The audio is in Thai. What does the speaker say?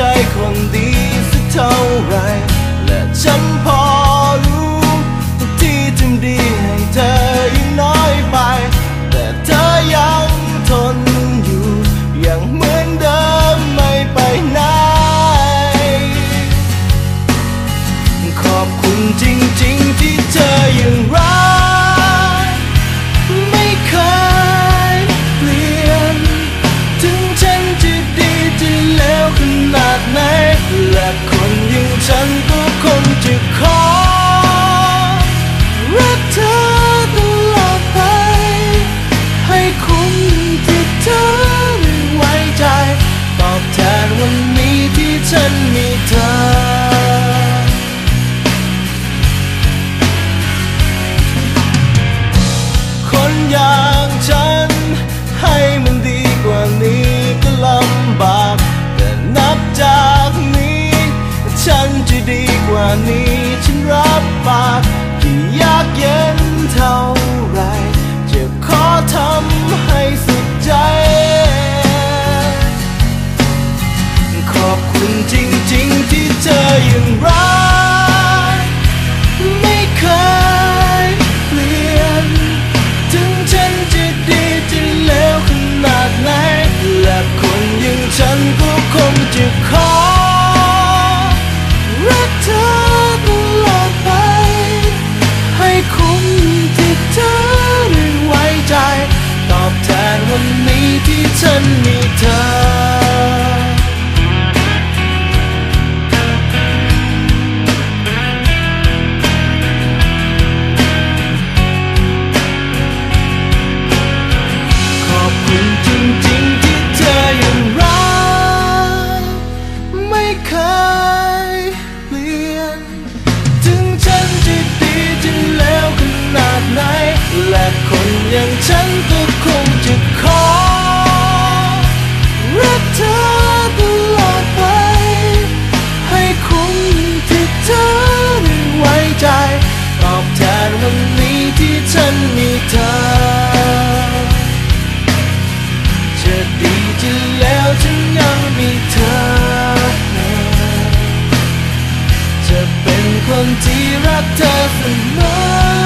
ใจคนดีสักเท่าไรและฉันพอ คนอยางฉัน ให้มันดีกว่านี้ก็ลำบาก แต่นับจากนี้ ฉันจะดีกว่านี้ ฉันรับปากที่ยากเย็นเท่า จะเป็นคนที่รักเธอเสมอ